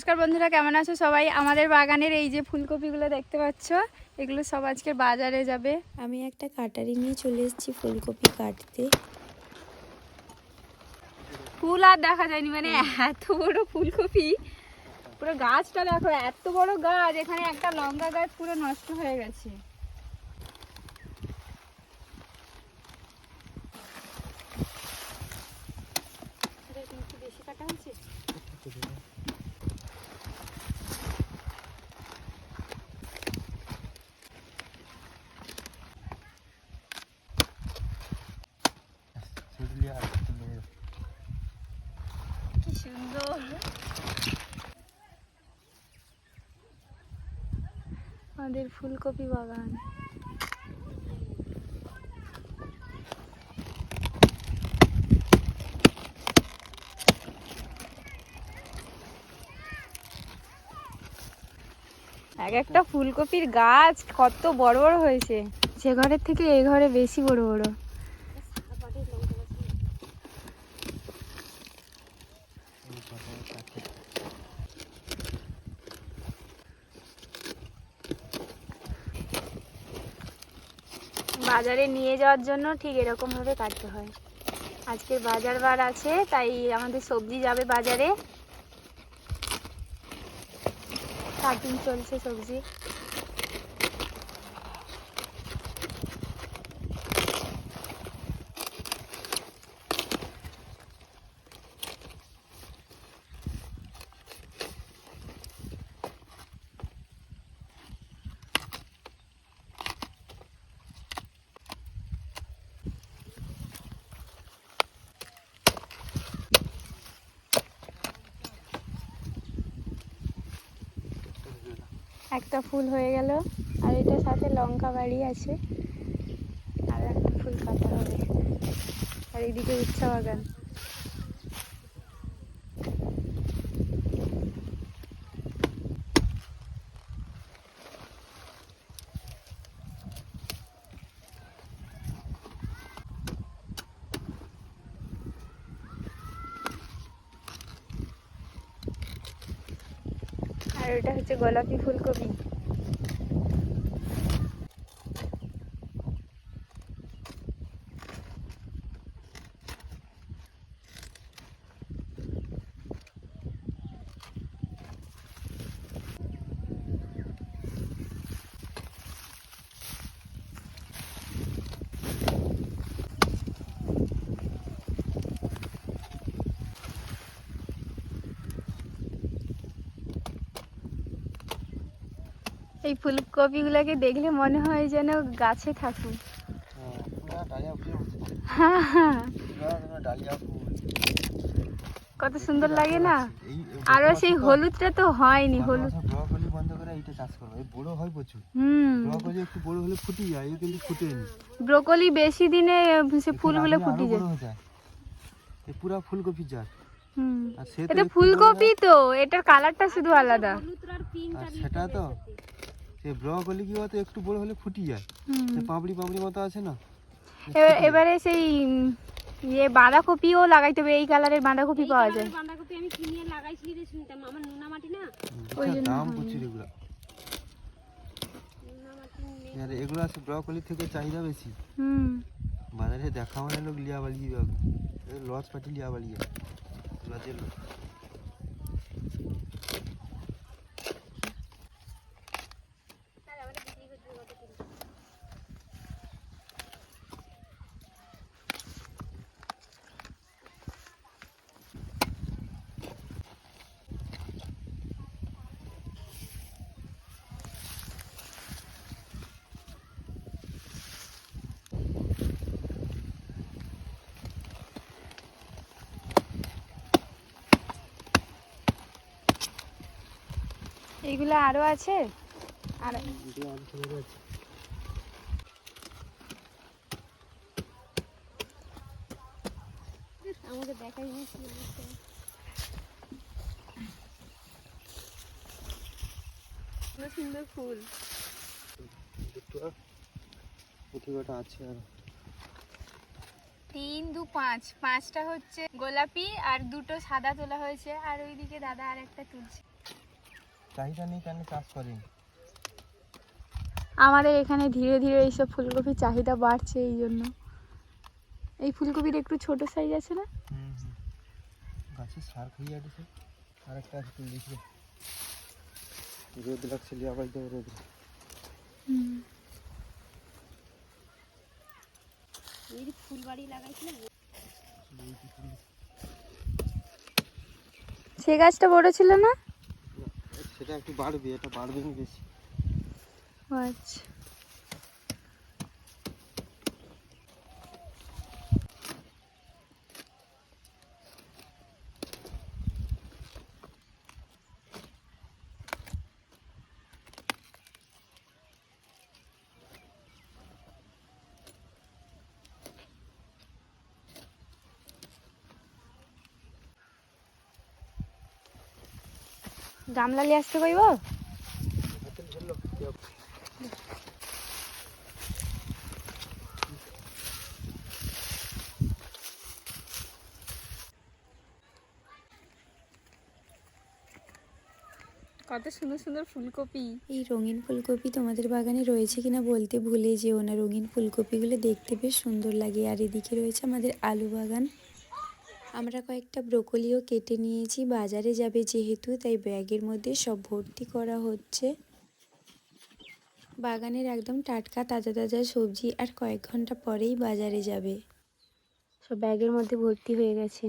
নমস্কার বন্ধুরা কেমন আছো সবাই? আমাদের বাগানের এই যে ফুলকপিগুলো দেখতে পাচ্ছ এগুলো সব আজকে বাজারে যাবে। আমি একটা কাটারি নিয়ে চলে এসেছি ফুলকপি কাটতে। ফুল আর দেখা যায়নি মানে এত বড় ফুলকপি। পুরো গাছটা দেখো এত বড় গাছ এখানে একটা লঙ্কা গাছ পুরো নষ্ট হয়ে গেছে। বেশি কাটা হয়েছে? আমাদের ফুলকপি বাগান। এক একটা ফুলকপির গাছ কত বড় বড় হয়েছে। যে ঘরের থেকে এ ঘরে বেশি বড় বড়। বাজারে নিয়ে যাওয়ার জন্য ঠিক এরকমভাবে কাটতে হয়। আজকে বাজার বার আছে, তাই আমাদের সবজি যাবে বাজারে। কাটিং চলছে সবজি। একটা ফুল হয়ে গেল, আর এটার সাথে লঙ্কা বাড়ি আছে। আর একটা ফুল কাটা হবে। আর এদিকে উচ্ছা বাগান। আর এটা হচ্ছে গোলাপি ফুলকপি। এই ফুলকপিগুলোকে দেখলে মনে হয় যেন গাছে থাকুক। কত সুন্দর লাগে না? আরও সেই হলুদটা তো হয়নি, হলুদ। ব্রকলি বেশি দিনে সে ফুলগুলো এটা ফুলকপি তো, এটার কালারটা শুধু আলাদা। সেটা তো? সে ব্রকলি কি বলতো একটু বড় হলে ফুটি যায়। হুম। সে পাপড়ি পাপড়ি মতো আছে না এবার এবারে সেই ইয়ে বাঁধাকপিও লাগাইতে হবে এই কালারের বাঁধাকপি পাওয়া যায়। বাঁধাকপি আমি কিনে লাগাইছি রে শুনতাম আমার নোনা মাটি না? ওই জন্য দাম হয়। প্রচুর এগুলো। আর এগুলো আছে ব্রকলি থেকে চাহিদা বেশি। হুম। বাজারে দেখা মানে লোক লিয়া বালিয়ে লস পাটি লিয়া বালিয়ে লজের লোক। এইগুলো আরও আছে? আর আমাকে দেখাই সুন্দর ফুল। দুটো। আছে আর। তিন দু পাঁচ। পাঁচটা হচ্ছে গোলাপি আর দুটো সাদা তোলা হয়েছে। আর ওইদিকে দাদা আর একটা তুলছে। চাহিদা নেই কেন চাষ করেন? আমাদের এখানে ধীরে ধীরে এইসব ফুলকপির চাহিদা বাড়ছে এই জন্য। এই ফুলকপির একটু ছোট সাইজ আছে না? গাছে সার খাইয়ে আছে আর একটা আছে তুলে দিয়েছিল রোদ লাগছে বাড়ি দেবে রোদ। সে গাছটা বড় ছিল না? সেটা একটু বাড়বে এটা বাড়বে বেশি। আচ্ছা। গামলা নিয়ে আসতে কইব? কত সুন্দর সুন্দর ফুলকপি। এই রঙিন ফুলকপি তোমাদের বাগানে রয়েছে কিনা বলতে ভুলে যেও না। রঙিন ফুলকপিগুলো দেখতে বেশ সুন্দর লাগে। আর এদিকে রয়েছে আমাদের আলু বাগান। আমরা কয়েকটা ব্রোকলিও কেটে নিয়েছি বাজারে যাবে যেহেতু তাই ব্যাগের মধ্যে সব ভর্তি করা হচ্ছে। বাগানের একদম টাটকা তাজা তাজা সবজি আর কয়েক ঘণ্টা পরেই বাজারে যাবে। সব ব্যাগের মধ্যে ভর্তি হয়ে গেছে।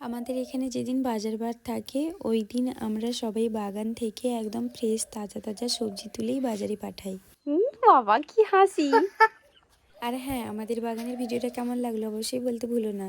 আমাদের এখানে যেদিন বাজার বার থাকে ওই দিন আমরা সবাই বাগান থেকে একদম ফ্রেশ তাজা তাজা সবজি তুলেই বাজারে পাঠাই। বাবা কি হাসি। আর হ্যাঁ আমাদের বাগানের ভিডিওটা কেমন লাগল অবশ্যই বলতে ভুলো না।